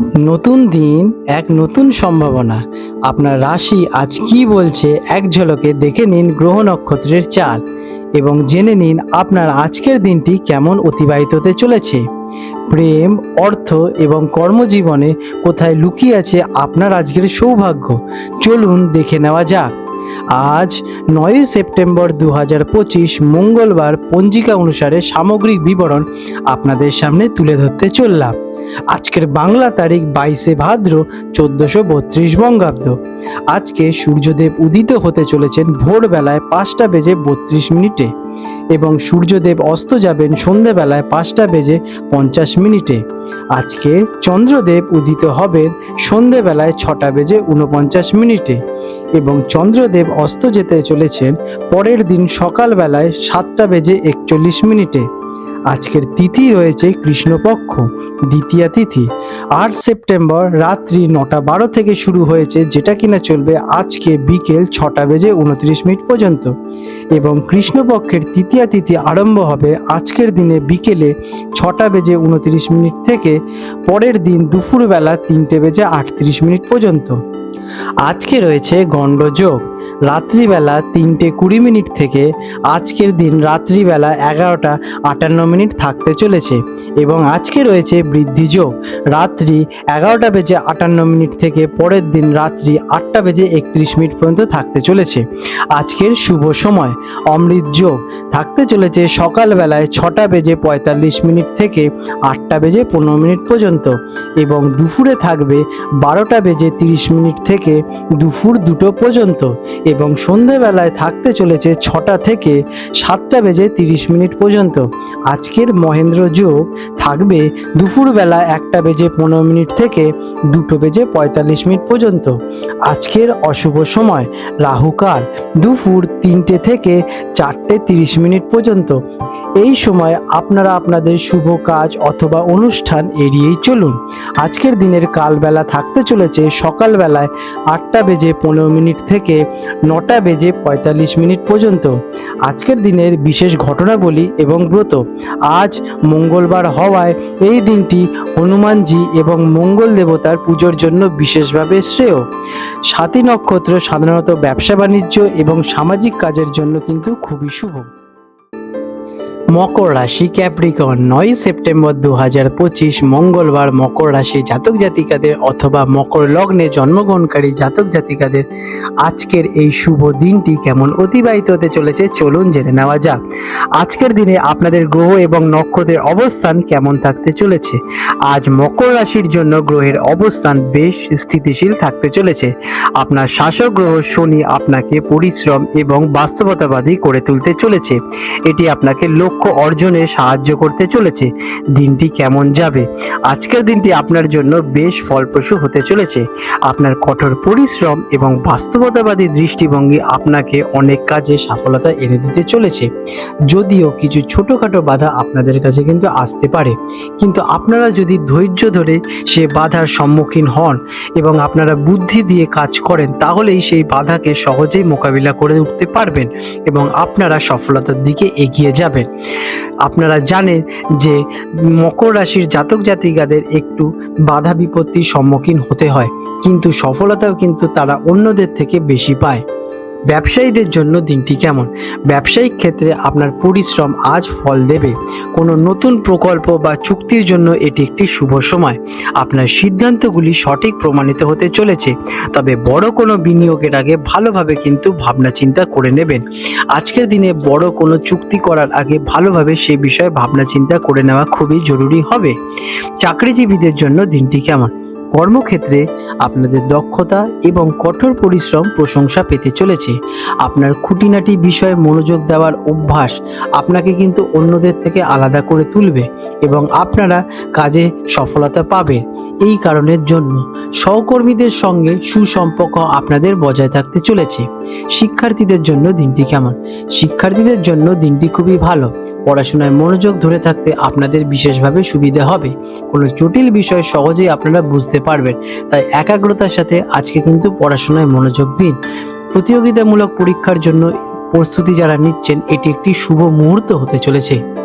নতুন দিন, এক নতুন সম্ভাবনা। আপনার রাশি আজ কি বলছে এক ঝলকে দেখে নিন গ্রহ নক্ষত্রের চাল এবং জেনে নিন আপনার আজকের দিনটি কেমন অতিবাহিত হতে চলেছে। প্রেম, অর্থ এবং কর্মজীবনে কোথায় লুকিয়ে আছে আপনার আজকের সৌভাগ্য? চলুন দেখে নেওয়া যাক। আজ নয়ই সেপ্টেম্বর দু হাজার পঁচিশ, মঙ্গলবার পঞ্জিকা অনুসারে সামগ্রিক বিবরণ আপনাদের সামনে তুলে ধরতে চললাম। আজকের বাংলা তারিখ বাইশে ভাদ্র চোদ্দশো বত্রিশ বঙ্গাব্দ। আজকে সূর্যদেব উদিত হতে চলেছেন ভোরবেলায় পাঁচটা বেজে বত্রিশ মিনিটে এবং সূর্যদেব অস্ত যাবেন সন্ধেবেলায় পাঁচটা বেজে পঞ্চাশ মিনিটে। আজকে চন্দ্রদেব উদিত হবেন সন্ধেবেলায় ছটা বেজে উনপঞ্চাশ মিনিটে এবং চন্দ্রদেব অস্ত যেতে চলেছেন পরের দিন সকালবেলায় সাতটা বেজে একচল্লিশ মিনিটে। আজকের তিথি রয়েছে কৃষ্ণপক্ষ। দ্বিতীয়া তিথি। আট সেপ্টেম্বর রাত্রি নটা বারো থেকে শুরু হয়েছে যেটা কিনা চলবে আজকে বিকেল ছটা বেজে উনত্রিশ মিনিট পর্যন্ত। এবং কৃষ্ণপক্ষের তৃতীয়া তিথি আরম্ভ হবে আজকের দিনে বিকেলে ছটা বেজে উনত্রিশ মিনিট থেকে পরের দিন দুপুরবেলা তিনটে বেজে আটত্রিশ মিনিট পর্যন্ত। আজকে রয়েছে গণ্ডযোগ। রাত্রিবেলা তিনটে কুড়ি মিনিট থেকে আজকের দিন রাত্রিবেলা এগারোটা আটান্ন মিনিট থাকতে চলেছে এবং আজকে রয়েছে বৃদ্ধি যোগ। রাত্রি এগারোটা বেজে আটান্ন মিনিট থেকে পরের দিন রাত্রি আটটা বেজে একত্রিশ মিনিট পর্যন্ত থাকতে চলেছে। আজকের শুভ সময়, অমৃত যোগ। থাকতে চলেছে সকালবেলায় ছটা বেজে পঁয়তাল্লিশ মিনিট থেকে আটটা বেজে পনেরো মিনিট পর্যন্ত এবং দুপুরে থাকবে বারোটা বেজে তিরিশ মিনিট থেকে দুপুর দুটো পর্যন্ত এবং সন্ধেবেলায় থাকতে চলেছে ছটা থেকে সাতটা বেজে তিরিশ মিনিট পর্যন্ত। আজকের মহেন্দ্র যোগ থাকবে দুপুরবেলা একটা বেজে পনেরো মিনিট থেকে দুটো বেজে পঁয়তাল্লিশ মিনিট পর্যন্ত। আজকের অশুভ সময় রাহুকাল দুপুর তিনটে থেকে চারটে তিরিশ মিনিট পর্যন্ত। এই সময় আপনারা আপনাদের শুভ কাজ অথবা অনুষ্ঠান এড়িয়েই চলুন। আজকের দিনের কালবেলা থাকতে চলেছে সকালবেলায় আটটা বেজে পনেরো মিনিট থেকে নটা বেজে পঁয়তাল্লিশ মিনিট পর্যন্ত। আজকের দিনের বিশেষ ঘটনাবলী এবং ব্রত। আজ মঙ্গলবার হওয়ায় এই দিনটি হনুমানজি এবং মঙ্গল দেবতার পুজোর জন্য বিশেষভাবে শ্রেয়। সাতী নক্ষত্র সাধারণত ব্যবসা বাণিজ্য এবং সামাজিক কাজের জন্য কিন্তু খুবই শুভ। মকর রাশি ক্যাপ্রিকন নয় সেপ্টেম্বর দু হাজার পঁচিশ, মঙ্গলবার মকর রাশি জাতক জাতিকাদের অথবা মকর লগ্নে জন্মগ্রহণকারী জাতক জাতিকাদের আজকের এই শুভ দিনটি কেমন অতিবাহিত হতে চলেছে চলুন জেনে নেওয়া যাক। আজকের দিনে আপনাদের গ্রহ এবং নক্ষত্রের অবস্থান কেমন থাকতে চলেছে? আজ মকর রাশির জন্য গ্রহের অবস্থান বেশ স্থিতিশীল থাকতে চলেছে। আপনার শাসক গ্রহ শনি আপনাকে পরিশ্রম এবং বাস্তবতাবাদী করে তুলতে চলেছে। এটি আপনাকে লক্ষ্য অর্জনে সাহায্য করতে চলেছে। দিনটি কেমন যাবে? আজকের দিনটি আপনার জন্য বেশ ফলপ্রসূ হতে চলেছে। আপনার কঠোর পরিশ্রম এবং বাস্তবতাবাদী দৃষ্টিভঙ্গি আপনাকে অনেক কাজে সফলতা এনে দিতে চলেছে। যদিও কিছু ছোটোখাটো বাধা আপনাদের কাছে কিন্তু আসতে পারে। কিন্তু আপনারা যদি ধৈর্য ধরে সে বাধার সম্মুখীন হন এবং আপনারা বুদ্ধি দিয়ে কাজ করেন, তাহলেই সেই বাধাকে সহজেই মোকাবিলা করে উঠতে পারবেন এবং আপনারা সফলতার দিকে এগিয়ে যাবেন। আপনারা জানেন যে মকর রাশির জাতক জাতিকাদের একটু বাধা বিপত্তির সম্মুখীন হতে হয়। কিন্তু সফলতাও কিন্তু তারা অন্যদের থেকে বেশি পায়। ব্যবসায়ীদের জন্য দিনটি কেমন? ব্যবসায়িক ক্ষেত্রে আপনার পরিশ্রম আজ ফল দেবে। কোনো নতুন প্রকল্প বা চুক্তির জন্য এটি একটি শুভ সময়। আপনার সিদ্ধান্তগুলি সঠিক প্রমাণিত হতে চলেছে। তবে বড় কোনো বিনিয়োগের আগে ভালোভাবে কিন্তু ভাবনা চিন্তা করে নেবেন। আজকের দিনে বড় কোনো চুক্তি করার আগে ভালোভাবে সে বিষয়ে ভাবনা চিন্তা করে নেওয়া খুবই জরুরি হবে। চাকরিজীবীদের জন্য দিনটি কেমন? কর্মক্ষেত্রে আপনাদের দক্ষতা এবং কঠোর পরিশ্রম প্রশংসা পেতে চলেছে। আপনার খুঁটিনাটি বিষয়ে মনোযোগ দেওয়ার অভ্যাস আপনাকে কিন্তু অন্যদের থেকে আলাদা করে তুলবে এবং আপনারা কাজে সফলতা পাবেন। এই কারণের জন্য সহকর্মীদের সঙ্গে সুসম্পর্ক আপনাদের বজায় থাকতে চলেছে। শিক্ষার্থীদের জন্য দিনটি কেমন? শিক্ষার্থীদের জন্য দিনটি খুবই ভালো। পড়াশোনায় মনোযোগ ধরে থাকতে আপনাদের বিশেষভাবে সুবিধা হবে। কোনো জটিল বিষয় সহজেই আপনারা বুঝতে পারবেন। তাই একাগ্রতার সাথে আজকে কিন্তু পড়াশোনায় মনোযোগ দিন। প্রতিযোগিতামূলক পরীক্ষার জন্য প্রস্তুতি যারা নিচ্ছেন, এটি একটি শুভ মুহূর্ত হতে চলেছে।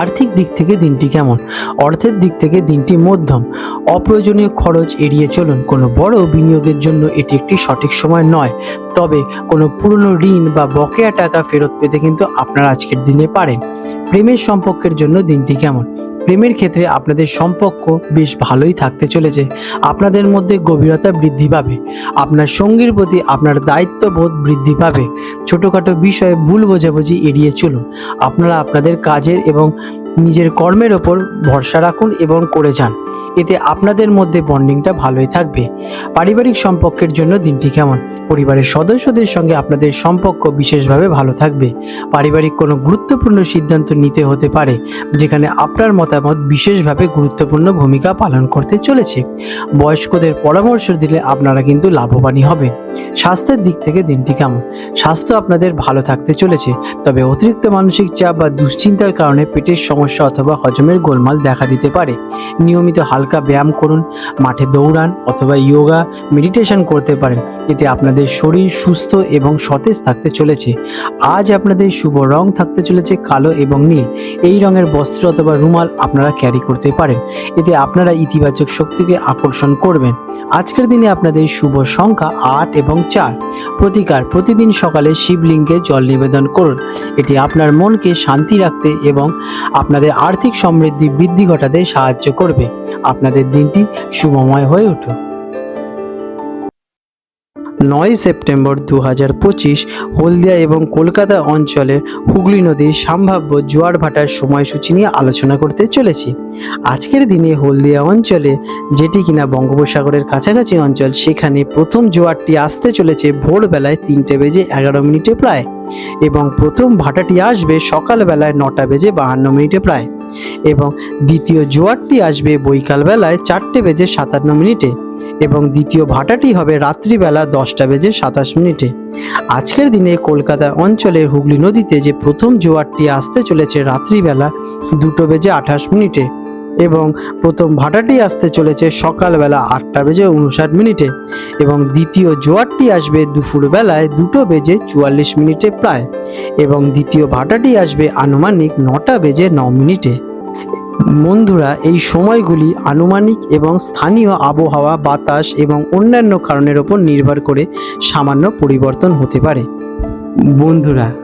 আর্থিক দিক থেকে দিনটি কেমন? অর্থের দিক থেকে দিনটি মধ্যম। অপ্রয়োজনীয় খরচ এড়িয়ে চলুন। কোনো বড় বিনিয়োগের জন্য এটি একটি সঠিক সময় নয়। তবে কোনো পুরনো ঋণ বা বকেয়া টাকা ফেরত পেতে কিন্তু আপনারা আজকের দিনে পারেন। প্রেমের সম্পর্কের জন্য দিনটি কেমন? প্রেমের ক্ষেত্রে আপনাদের সম্পর্ক বেশ ভালোই থাকতে চলেছে। আপনাদের মধ্যে গভীরতা বৃদ্ধি পাবে। আপনার সঙ্গীর প্রতি আপনার দায়িত্ববোধ বৃদ্ধি পাবে। ছোটোখাটো বিষয়ে ভুল বোঝাবুঝি এড়িয়ে চলুন। আপনারা আপনাদের কাজের এবং নিজের কর্মের ওপর ভরসা রাখুন এবং করে যান। এতে আপনাদের মধ্যে বন্ডিংটা ভালোই থাকবে। পারিবারিক সম্পর্কের জন্য দিনটি কেমন? পরিবারের সদস্যদের সঙ্গে আপনাদের সম্পর্ক বিশেষভাবে ভালো থাকবে। পারিবারিক কোনো গুরুত্বপূর্ণ সিদ্ধান্ত নিতে হতে পারে, যেখানে আপনার মতামত বিশেষভাবে গুরুত্বপূর্ণ ভূমিকা পালন করতে চলেছে। বয়স্কদের পরামর্শ দিলে আপনারা কিন্তু লাভবানই হবেন। স্বাস্থ্যের দিক থেকে দিনটি কেমন? স্বাস্থ্য আপনাদের ভালো থাকতে চলেছে, তবে অতিরিক্ত মানসিক চাপ বা দুশ্চিন্তার কারণে পেটের সমস্যা অথবা হজমের গোলমাল দেখা দিতে পারে। নিয়মিত হালকা ব্যায়াম করুন, মাঠে দৌড়ান অথবা যোগা মেডিটেশন করতে পারেন, এতে আপনাদের শরীর সুস্থ এবং সতেজ থাকতে চলেছে। আজ আপনাদের শুভ রং থাকতে চলেছে কালো এবং নীল। এই রঙের বস্ত্র অথবা রুমাল আপনারা ক্যারি করতে পারেন। এতে আপনারা ইতিবাচক শক্তিকে আকর্ষণ করবেন। আজকের দিনে আপনাদের শুভ সংখ্যা আট এবং চার। প্রতিকার, প্রতিদিন সকালে শিবলিঙ্গে জল নিবেদন করুন। এটি আপনার মনকে শান্তি রাখতে এবং আপনাদের আর্থিক সমৃদ্ধি বৃদ্ধি ঘটাতে সাহায্য করবে। আপনাদের দিনটি শুভময় হয়ে উঠুক নয় সেপ্টেম্বর দু হাজার পঁচিশ হলদিয়া এবং কলকাতা অঞ্চলের হুগলি নদীর সম্ভাব্য জোয়ার ভাটার সময়সূচি নিয়ে আলোচনা করতে চলেছি। আজকের দিনে হলদিয়া অঞ্চলে যেটি কিনা বঙ্গোপসাগরের কাছাকাছি অঞ্চল, সেখানে প্রথম জোয়ারটি আসতে চলেছে ভোরবেলায় তিনটে বেজে এগারো মিনিটে প্রায় এবং প্রথম ভাটাটি আসবে সকালবেলায় নটা বেজে বাহান্ন মিনিটে প্রায়। এবং দ্বিতীয় জোয়ারটি আসবে বৈকালবেলায় চারটে বেজে সাতান্ন মিনিটে এবং দ্বিতীয় ভাটাটি হবে রাত্রিবেলা দশটা বেজে সাতাশ মিনিটে। আজকের দিনে কলকাতা অঞ্চলের হুগলি নদীতে যে প্রথম জোয়ারটি আসতে চলেছে রাত্রিবেলা দুটো বেজে আঠাশ মিনিটে এবং প্রথম ভাটাটি আসতে চলেছে সকালবেলা আটটা বেজে উনষাট মিনিটে এবং দ্বিতীয় জোয়ারটি আসবে দুপুরবেলায় দুটো বেজে চুয়াল্লিশ মিনিটে প্রায় এবং দ্বিতীয় ভাটাটি আসবে আনুমানিক নটা বেজে ন মিনিটে। বন্ধুরা, এই সময়গুলি আনুমানিক এবং স্থানীয় আবহাওয়া, বাতাস এবং অন্যান্য কারণের ওপর নির্ভর করে সামান্য পরিবর্তন হতে পারে। বন্ধুরা